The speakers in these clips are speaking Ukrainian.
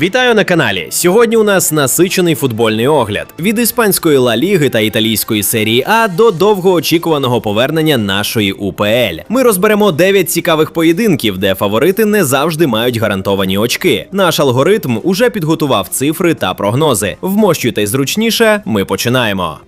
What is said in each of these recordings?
Вітаю на каналі. Сьогодні у нас насичений футбольний огляд від іспанської Ла Ліги та італійської серії А до довгоочікуваного повернення нашої УПЛ. Ми розберемо 9 цікавих поєдинків, де фаворити не завжди мають гарантовані очки. Наш алгоритм уже підготував цифри та прогнози. Вмощуйтесь зручніше. Ми починаємо.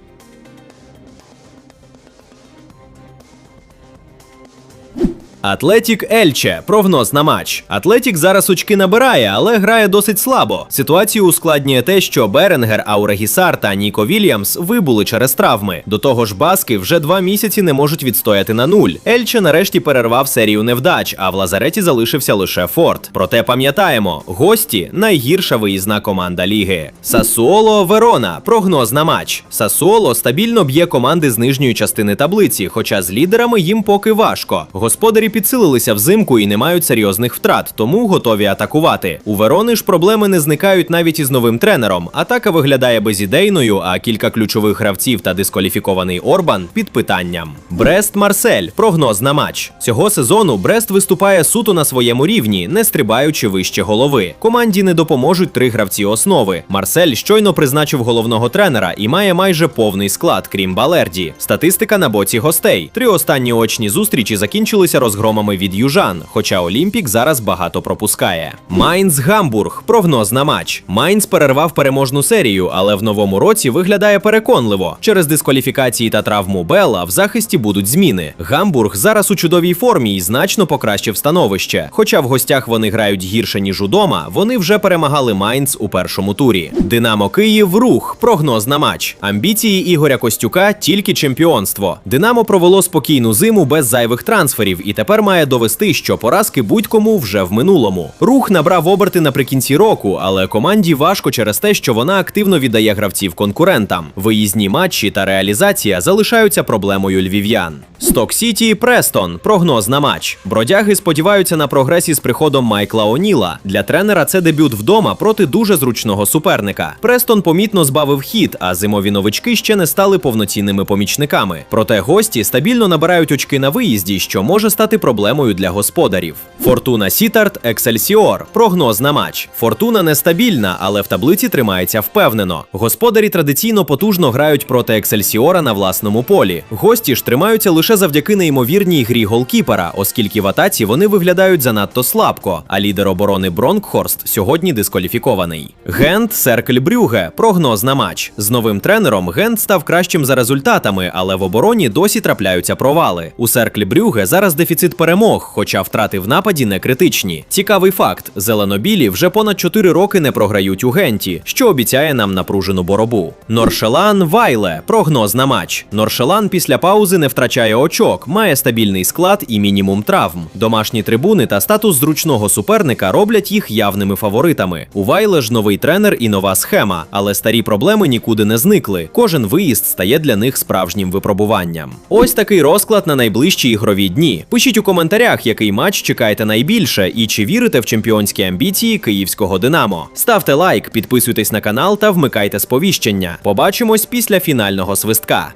Атлетік Ельче. Прогноз на матч. Атлетік зараз очки набирає, але грає досить слабо. Ситуацію ускладнює те, що Беренгер, Аурегісар та Ніко Вільямс вибули через травми. До того ж, баски вже два місяці не можуть відстояти на нуль. Ельче нарешті перервав серію невдач, а в лазареті залишився лише Форт. Проте пам'ятаємо, гості найгірша виїзна команда ліги. Сасуоло Верона. Прогноз на матч. Сасуоло стабільно б'є команди з нижньої частини таблиці, хоча з лідерами їм поки важко. Господарі підсилилися взимку і не мають серйозних втрат, тому готові атакувати. У Верони ж проблеми не зникають навіть із новим тренером. Атака виглядає безідейною, а кілька ключових гравців та дискваліфікований Орбан під питанням. Брест Марсель. Прогноз на матч. Цього сезону Брест виступає суто на своєму рівні, не стрибаючи вище голови. Команді не допоможуть три гравці основи. Марсель щойно призначив головного тренера і має майже повний склад, крім Балерді. Статистика на боці гостей. Три останні очні зустрічі закінчилися розгромами від южан, хоча Олімпік зараз багато пропускає. Майнц Гамбург. Прогноз на матч. Майнц перервав переможну серію, але в новому році виглядає переконливо. Через дискваліфікації та травму Белла в захисті будуть зміни. Гамбург зараз у чудовій формі і значно покращив становище. Хоча в гостях вони грають гірше ніж удома, вони вже перемагали Майнц у першому турі. Динамо Київ рух. Прогноз на матч. Амбіції Ігоря Костюка тільки чемпіонство. Динамо провело спокійну зиму без зайвих трансферів і тепер має довести, що поразки будь-кому вже в минулому. Рух набрав оберти наприкінці року, але команді важко через те, що вона активно віддає гравців конкурентам. Виїзні матчі та реалізація залишаються проблемою львів'ян. Сток Сіті Престон. Прогноз на матч. Бродяги сподіваються на прогрес із приходом Майкла Оніла. Для тренера це дебют вдома проти дуже зручного суперника. Престон помітно збавив хід, а зимові новички ще не стали повноцінними помічниками. Проте гості стабільно набирають очки на виїзді, що може стати проблемою для господарів. Фортуна Сітарт Ексельсіор. Прогноз на матч. Фортуна нестабільна, але в таблиці тримається впевнено. Господарі традиційно потужно грають проти Ексельсіора на власному полі. Гості ж тримаються лише завдяки неймовірній грі голкіпера, оскільки в атаці вони виглядають занадто слабко. А лідер оборони Бронкхорст сьогодні дискваліфікований. Гент Серкль Брюге. Прогноз на матч. З новим тренером Гент став кращим за результатами, але в обороні досі трапляються провали. У Серклі Брюге зараз дефіцит перемог, хоча втрати в нападі не критичні. Цікавий факт: зеленобілі вже понад 4 роки не програють у Генті, що обіцяє нам напружену боробу. Норшелан Вайле. Прогноз на матч. Норшелан після паузи не втрачає очок, має стабільний склад і мінімум травм. Домашні трибуни та статус зручного суперника роблять їх явними фаворитами. У Вайле ж новий тренер і нова схема, але старі проблеми нікуди не зникли. Кожен виїзд стає для них справжнім випробуванням. Ось такий розклад на найближчі ігрові дні. Пишіть у коментарях, який матч чекаєте найбільше, і чи вірите в чемпіонські амбіції київського Динамо. Ставте лайк, підписуйтесь на канал та вмикайте сповіщення. Побачимось після фінального свистка.